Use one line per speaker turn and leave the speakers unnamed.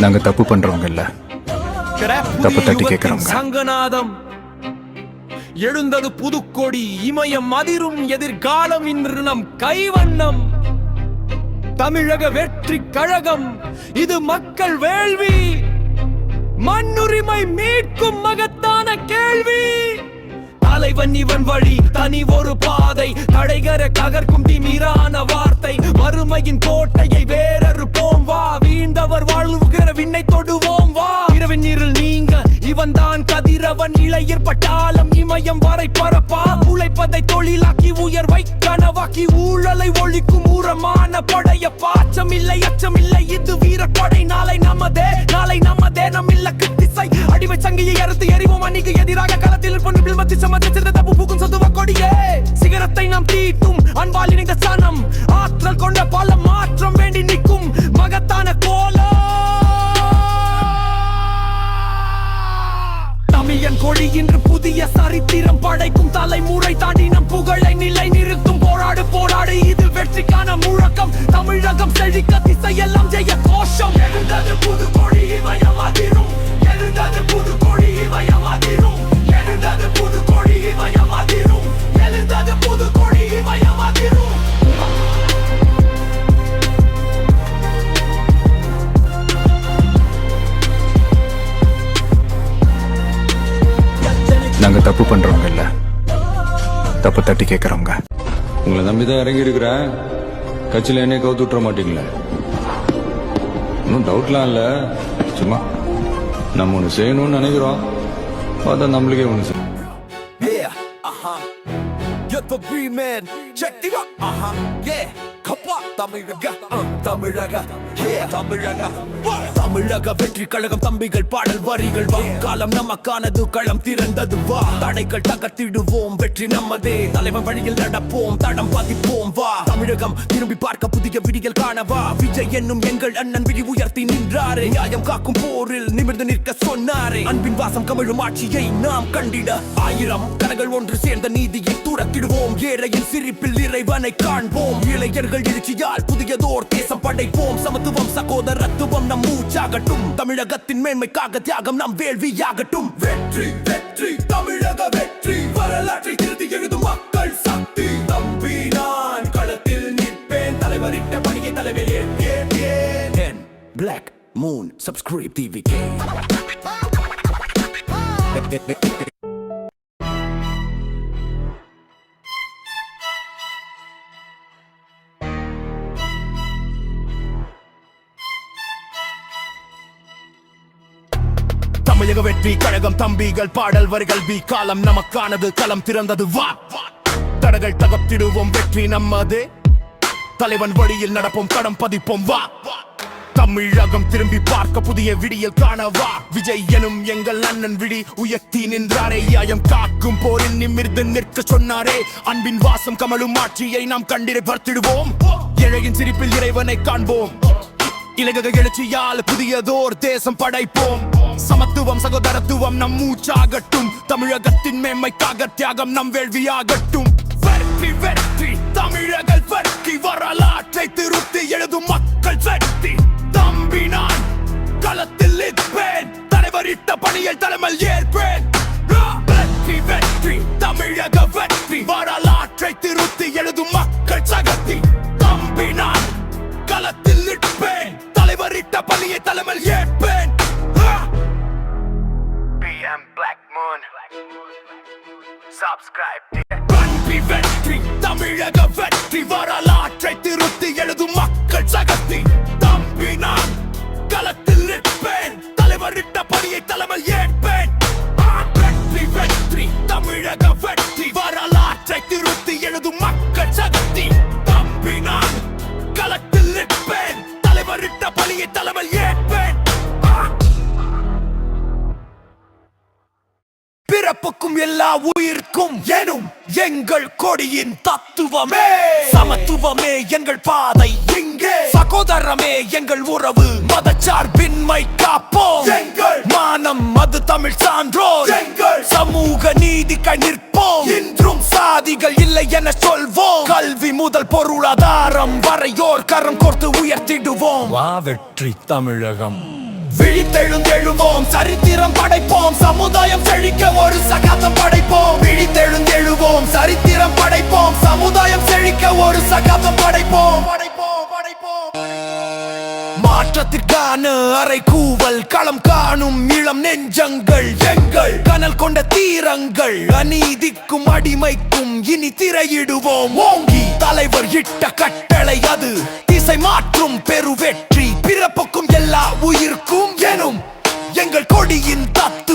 நாங்க தப்பு பண்றவங்க இல்ல தப்பு தட்டி கேட்கறவங்க.
சங்கநாதம். எழுந்தது புதுக்கொடி இமயம் அதிரும் எதிர்காலம் இன்று நம் கைவண்ணம். தமிழக வெற்றி கழகம் இது மக்கள் வேள்வி. மண்ணுரிமை மீட்கும் மகத்தான கேள்வி. இவன் இவன் வழி தனி ஒரு பாதை. தடைகர ககர்க்கும் திமிரான வார்த்தை. மறுமையின் கோட்டையை வேறறுப்போம். வா வீழ்ந்தவர் வாழ்வுகிற விண்ணை தொடுவோம். வா இரவின் இருள் நீங்க இவன் தான் கதிரவன். இளையர் பட்டாளம் இமயம் வரை பரப்பா. உழைப்பதை தொழிலாக்கி உயர்வை கனவாக்கி. ஊழலை ஒழிக்கும் ஊரமான படைய பாச்சம் இல்லை அச்சம் இல்லை இது வீரப்படை நாளை நமதே நாளை நமதே. நம் இல்லக்கு சங்கியை அறுத்து எறிவோம். அன்னைக்கு எதிராக களத்தில் பொண்ணு பில்மத்தி சமத்தி தப்பு பூக்கும் சதுவ கொடியே. சிகரத்தை நாம் தீட்டும். அன்பால் இணைந்த சனம் ஆற்றல் கொண்ட பல மாற்றம் வேண்டி நிற்கும். மகத்தான கோலம். தமிழன் கொடி இன்று புதிய சரித்திரம் படைக்கும் தலைமுறை தாண்டி நம் புகழை நிலை நிறுத்தும் போராடு போராடு. இது வெற்றிக்கான முழக்கம். தமிழகம் செழிக்க திசையெல்லாம் ஜெய கோஷம் எழுந்தது புது
நாங்க தப்பு பண்றவங்க இல்ல தப்பு தட்டி கேட்கறவங்க
உங்களை நம்பி தான் இறங்கி இருக்கிறேன் கட்சியில் என்னைய கவுத்து விட்டுற மாட்டீங்களே ஒன்றும் டவுட்லாம் இல்லை சும்மா நம்ம ஒன்று செய்யணும்னு நினைக்கிறோம் பார்த்தா நம்மளுக்கே ஒன்று செய்யும்
uh-huh. The B-man. Check it out. Uh-huh. Yeah. தமிழக தமிழக தமிழக. தமிழக வெற்றி கழகம் தம்பிகள் பாடல் வரிகள் வா. நமக்கானது களம் திறந்தது வா. தடைகள் தகர்த்திடுவோம் வெற்றி நம்மதே. தலைவன் வழியில் நடப்போம் தடம் பதிப்போம் வா. தமிழகம் திரும்பி பார்க்க புதிய விடிகள் காணவா. விஜய் என்னும் எங்கள் அண்ணன் விழி உயர்த்தி நின்றாரே. நியாயம் காக்கும் போரில் நிமிர்ந்து சொன்னாரே. அன்பின் வாசம் கமிழும் ஆட்சியை நாம் கண்டிட. ஆயிரம் கரங்கள் ஒன்று சேர்ந்த நீதியை துரத்திடுவோம் ஏழையின் சிரிப்பில் இறைவனை காண்போம். இளைஞர்கள் எழுச்சியால் புதியதோர் தேசம் படைப்போம். சமத்துவம் சகோதரத்துவம் நம் மூச்சாகட்டும். தமிழகத்தின் மேன்மைக்காக தியாகம் நம் வேள்வியாகட்டும். வெற்றி வெற்றி தமிழக வெற்றி. வரலாற்றை திருத்தி எழுதும் மக்கள் சக்தி. தம்பி நான் களத்தில் நிற்பேன். தலைவரிட்ட பணியை தலைவர் ஏன் black moon subscribe TV K Tamizhaga Vettri Kazhagam தம்பிகள் பாடல் வரிகள் பி காலம் நமக்கானது. களம் திறந்தது வா. தடகள் தகத்திடுவோம் வெற்றி நம்மது. தலைவன் வழியில் நடப்போம் கடம் பதிப்போம் வா. தமிழகம் திரும்பி பார்க்க புதிய விடியல் காணவா விஜய் எனும் எங்கள் அண்ணன் விழி உயர்த்தி நின்றாரே. யாயம் காக்கும் போரில் நிமிர்ந்து நிற்க சொன்னாரே. அன்பின் வாசம் கமலும் ஆட்சியை நாம் கண்டிரை பார்த்திடுவோம். இழையின் சிரிப்பில் இறைவனை காண்போம். இலகக எழுச்சியால் புதியதோர் தேசம் படைப்போம். சமத்துவம் சகோதரத்துவம் நம் மூச்சாகட்டும். தமிழகத்தின் மேன்மைக்காக தியாகம் நம் வேள்வியாகட்டும். வெற்றி வெற்றி. பணியில் தலைமையில் ஏற்பேன் வெற்றி வெற்றி தமிழக வெற்றி வரலாற்றை திருத்தி எழுதும் மக்கள் சகத்தி தம்பி நான் களத்தில் நிற்பேன் தலைவரிட்ட பலியை தலைமையில் ஏற்பேன்
PM
வெற்றி தமிழக வெற்றி வரலாற்றை திருத்தி எழுதும் சக்தி வரலாற்றை திருத்தி எழுதும் மக்கள் சக்தி. தம்பி நான் களத்தில் நிற்பேன். தலைவரிட்ட பலியை தலைமையில் ஏற்பேன். பிறப்புக்கும் எல்லா உயிர்க்கும் எனும் எங்கள் கொடியின் தத்துவமே. சமத்துவமே எங்கள் பாதை இங்கே. சகோதரமே எங்கள் உறவு மதச்சார்பின்மை காப்போம். எங்கள் அது தமிழ் சான்றோர். சமூக நீதிக்காய் நிற்போம். இன்றும் சாதிகள் இல்லை என சொல்வோம். கல்வி முதல் பொருளாதாரம் வரையோர் கரம் கோர்த்து உயர்த்திடுவோம். வா வெற்றி தமிழகம். விழித்தெழுந்தெழுவோம் சரித்திரம் படைப்போம் சமுதாயம் மாற்றத்திற்கான அரை கூவல். களம் காணும் இளம் நெஞ்சங்கள். எங்கள் கனல் கொண்ட தீரங்கள். அநீதிக்கும் அடிமைக்கும் இனி திரையிடுவோம். ஓங்கி. தலைவர் இட்ட கட்டளை அது. திசை மாற்றும் பெருவெற்றி. பிறப்புக்கும் எல்லா உயிர்க்கும் எனும் எங்கள் கொடியின் தத்து